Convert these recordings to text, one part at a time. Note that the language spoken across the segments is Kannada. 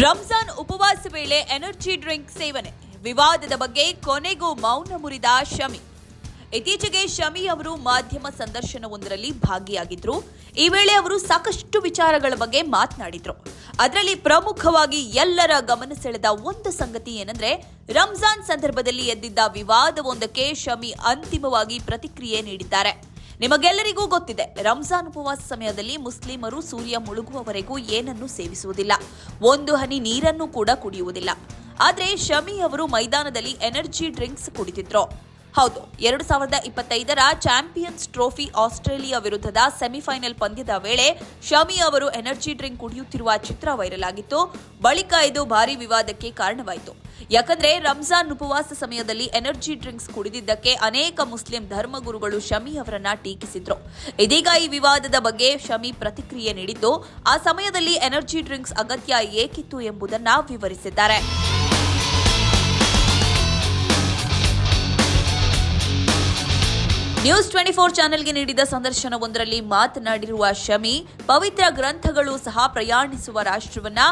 ರಂಜಾನ್ ಉಪವಾಸ ವೇಳೆ ಎನರ್ಜಿ ಡ್ರಿಂಕ್ ಸೇವನೆ. ವಿವಾದದ ಬಗ್ಗೆ ಕೊನೆಗೂ ಮೌನ ಮುರಿದ ಶಮಿ. ಇತ್ತೀಚೆಗೆ ಶಮಿ ಅವರು ಮಾಧ್ಯಮ ಸಂದರ್ಶನವೊಂದರಲ್ಲಿ ಭಾಗಿಯಾಗಿದ್ರು. ಈ ವೇಳೆ ಅವರು ಸಾಕಷ್ಟು ವಿಚಾರಗಳ ಬಗ್ಗೆ ಮಾತನಾಡಿದ್ರು. ಅದರಲ್ಲಿ ಪ್ರಮುಖವಾಗಿ ಎಲ್ಲರ ಗಮನ ಸೆಳೆದ ಒಂದು ಸಂಗತಿ ಏನಂದ್ರೆ, ರಂಜಾನ್ ಸಂದರ್ಭದಲ್ಲಿ ಎದ್ದಿದ್ದ ವಿವಾದವೊಂದಕ್ಕೆ ಶಮಿ ಅಂತಿಮವಾಗಿ ಪ್ರತಿಕ್ರಿಯೆ ನೀಡಿದ್ದಾರೆ. ನಿಮಗೆಲ್ಲರಿಗೂ ಗೊತ್ತಿದೆ, ರಂಜಾನ್ ಉಪವಾಸ ಸಮಯದಲ್ಲಿ ಮುಸ್ಲಿಮರು ಸೂರ್ಯ ಮುಳುಗುವವರೆಗೂ ಏನನ್ನೂ ಸೇವಿಸುವುದಿಲ್ಲ. ಒಂದು ಹನಿ ನೀರನ್ನು ಕೂಡ ಕುಡಿಯುವುದಿಲ್ಲ. ಆದರೆ ಶಮಿ ಅವರು ಮೈದಾನದಲ್ಲಿ ಎನರ್ಜಿ ಡ್ರಿಂಕ್ಸ್ ಕುಡಿತಿದ್ರು. ಹೌದು, ಎರಡು ಸಾವಿರದ ಇಪ್ಪತ್ತೈದರ ಚಾಂಪಿಯನ್ಸ್ ಟ್ರೋಫಿ ಆಸ್ಟ್ರೇಲಿಯಾ ವಿರುದ್ಧದ ಸೆಮಿಫೈನಲ್ ಪಂದ್ಯದ ವೇಳೆ ಶಮಿ ಅವರು ಎನರ್ಜಿ ಡ್ರಿಂಕ್ ಕುಡಿಯುತ್ತಿರುವ ಚಿತ್ರ ವೈರಲ್ ಆಗಿತ್ತು. ಬಳಿಕ ಇದು ಭಾರಿ ವಿವಾದಕ್ಕೆ ಕಾರಣವಾಯಿತು. ಯಾಕಂದ್ರೆ ರಂಜಾನ್ ಉಪವಾಸ ಸಮಯದಲ್ಲಿ ಎನರ್ಜಿ ಡ್ರಿಂಕ್ಸ್ ಕುಡಿದಿದ್ದಕ್ಕೆ ಅನೇಕ ಮುಸ್ಲಿಂ ಧರ್ಮಗುರುಗಳು ಶಮಿ ಅವರನ್ನ ಟೀಕಿಸಿದ್ರು. ಇದೀಗ ಈ ವಿವಾದದ ಬಗ್ಗೆ ಶಮಿ ಪ್ರತಿಕ್ರಿಯೆ ನೀಡಿದ್ದು, ಆ ಸಮಯದಲ್ಲಿ ಎನರ್ಜಿ ಡ್ರಿಂಕ್ಸ್ ಅಗತ್ಯ ಏಕಿತ್ತು ಎಂಬುದನ್ನ ವಿವರಿಸಿದ್ದಾರೆ. ನ್ಯೂಸ್ ಟ್ವೆಂಟಿ ಫೋರ್ ಚಾನೆಲ್ಗೆ ನೀಡಿದ ಸಂದರ್ಶನವೊಂದರಲ್ಲಿ ಮಾತನಾಡಿರುವ ಶಮಿ, ಪವಿತ್ರ ಗ್ರಂಥಗಳು ಸಹ ಪ್ರಯಾಣಿಸುವ ರಾಷ್ಟ್ರವನ್ನ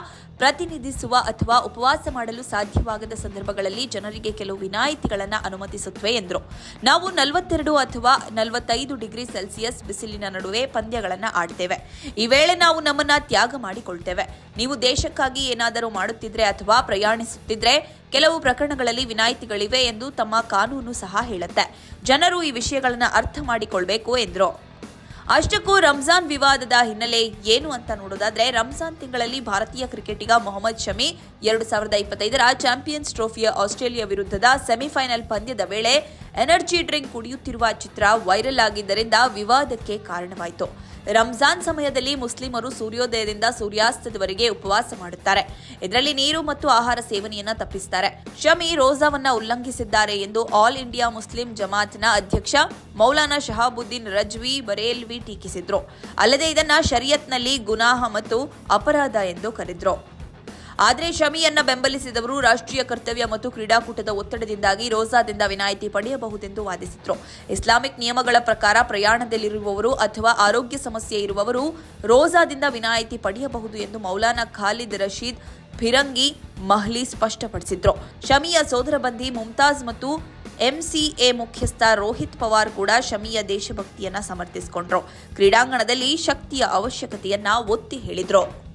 ಪ್ರತಿನಿಧಿಸುವ ಅಥವಾ ಉಪವಾಸ ಮಾಡಲು ಸಾಧ್ಯವಾಗದ ಸಂದರ್ಭಗಳಲ್ಲಿ ಜನರಿಗೆ ಕೆಲವು ವಿನಾಯಿತಿಗಳನ್ನು ಅನುಮತಿಸುತ್ತವೆ ಎಂದರು. ನಾವು ನಲವತ್ತೆರಡು ಅಥವಾ ನಲವತ್ತೈದು ಡಿಗ್ರಿ ಸೆಲ್ಸಿಯಸ್ ಬಿಸಿಲಿನ ನಡುವೆ ಪಂದ್ಯಗಳನ್ನು ಆಡ್ತೇವೆ. ಈ ವೇಳೆ ನಾವು ನಮ್ಮನ್ನ ತ್ಯಾಗ ಮಾಡಿಕೊಳ್ತೇವೆ. ನೀವು ದೇಶಕ್ಕಾಗಿ ಏನಾದರೂ ಮಾಡುತ್ತಿದ್ರೆ ಅಥವಾ ಪ್ರಯಾಣಿಸುತ್ತಿದ್ರೆ ಕೆಲವು ಪ್ರಕರಣಗಳಲ್ಲಿ ವಿನಾಯಿತಿಗಳಿವೆ ಎಂದು ತಮ್ಮ ಕಾನೂನು ಸಹ ಹೇಳುತ್ತೆ. ಜನರು ಈ ವಿಷಯಗಳನ್ನು ಅರ್ಥ ಮಾಡಿಕೊಳ್ಬೇಕು ಎಂದರು. ಅಷ್ಟಕ್ಕೂ ರಂಜಾನ್ ವಿವಾದದ ಹಿನ್ನೆಲೆ ಏನು ಅಂತ ನೋಡೋದಾದ್ರೆ, ರಂಜಾನ್ ತಿಂಗಳಲ್ಲಿ ಭಾರತೀಯ ಕ್ರಿಕೆಟಿಗ ಮೊಹಮ್ಮದ್ ಶಮಿ ಎರಡು ಸಾವಿರದ ಇಪ್ಪತ್ತೈದರ ಚಾಂಪಿಯನ್ಸ್ ಟ್ರೋಫಿಯ ಆಸ್ಟ್ರೇಲಿಯಾ ವಿರುದ್ಧದ ಸೆಮಿಫೈನಲ್ ಪಂದ್ಯದ ವೇಳೆ ಎನರ್ಜಿ ಡ್ರಿಂಕ್ ಕುಡಿಯುತ್ತಿರುವ ಚಿತ್ರ ವೈರಲ್ ಆಗಿದ್ದರಿಂದ ವಿವಾದಕ್ಕೆ ಕಾರಣವಾಯಿತು. ರಂಜಾನ್ ಸಮಯದಲ್ಲಿ ಮುಸ್ಲಿಮರು ಸೂರ್ಯೋದಯದಿಂದ ಸೂರ್ಯಾಸ್ತದವರೆಗೆ ಉಪವಾಸ ಮಾಡುತ್ತಾರೆ. ಇದರಲ್ಲಿ ನೀರು ಮತ್ತು ಆಹಾರ ಸೇವನೆಯನ್ನ ತಪ್ಪಿಸುತ್ತಾರೆ. ಶಮಿ ರೋಜಾವನ್ನ ಉಲ್ಲಂಘಿಸಿದ್ದಾರೆ ಎಂದು ಆಲ್ ಇಂಡಿಯಾ ಮುಸ್ಲಿಂ ಜಮಾತ್ನ ಅಧ್ಯಕ್ಷ ಮೌಲಾನಾ ಶಹಾಬುದ್ದೀನ್ ರಜ್ವಿ ಬರೇಲ್ವಿ ಟೀಕಿಸಿದ್ರು. ಅಲ್ಲದೆ ಇದನ್ನ ಶರಿಯತ್ನಲ್ಲಿ ಗುನಾಹ ಮತ್ತು ಅಪರಾಧ ಎಂದು ಕರೆದ್ರು. ಆದರೆ ಶಮಿಯನ್ನ ಬೆಂಬಲಿಸಿದವರು ರಾಷ್ಟ್ರೀಯ ಕರ್ತವ್ಯ ಮತ್ತು ಕ್ರೀಡಾಕೂಟದ ಒತ್ತಡದಿಂದಾಗಿ ರೋಜಾದಿಂದ ವಿನಾಯಿತಿ ಪಡೆಯಬಹುದೆಂದು ವಾದಿಸಿದ್ರು. ಇಸ್ಲಾಮಿಕ್ ನಿಯಮಗಳ ಪ್ರಕಾರ ಪ್ರಯಾಣದಲ್ಲಿರುವವರು ಅಥವಾ ಆರೋಗ್ಯ ಸಮಸ್ಯೆ ಇರುವವರು ರೋಜಾದಿಂದ ವಿನಾಯಿತಿ ಪಡೆಯಬಹುದು ಎಂದು ಮೌಲಾನಾ ಖಾಲಿದ್ ರಶೀದ್ ಫಿರಂಗಿ ಮಹ್ಲಿ ಸ್ಪಷ್ಟಪಡಿಸಿದ್ರು. ಶಮಿಯ ಸೋದರ ಬಂಧಿ ಮುಮ್ತಾಜ್ ಮತ್ತು ಎಂಸಿಎ ಮುಖ್ಯಸ್ಥ ರೋಹಿತ್ ಪವಾರ್ ಕೂಡ ಶಮಿಯ ದೇಶಭಕ್ತಿಯನ್ನ ಸಮರ್ಥಿಸಿಕೊಂಡ್ರು. ಕ್ರೀಡಾಂಗಣದಲ್ಲಿ ಶಕ್ತಿಯ ಅವಶ್ಯಕತೆಯನ್ನ ಒತ್ತಿ ಹೇಳಿದ್ರು.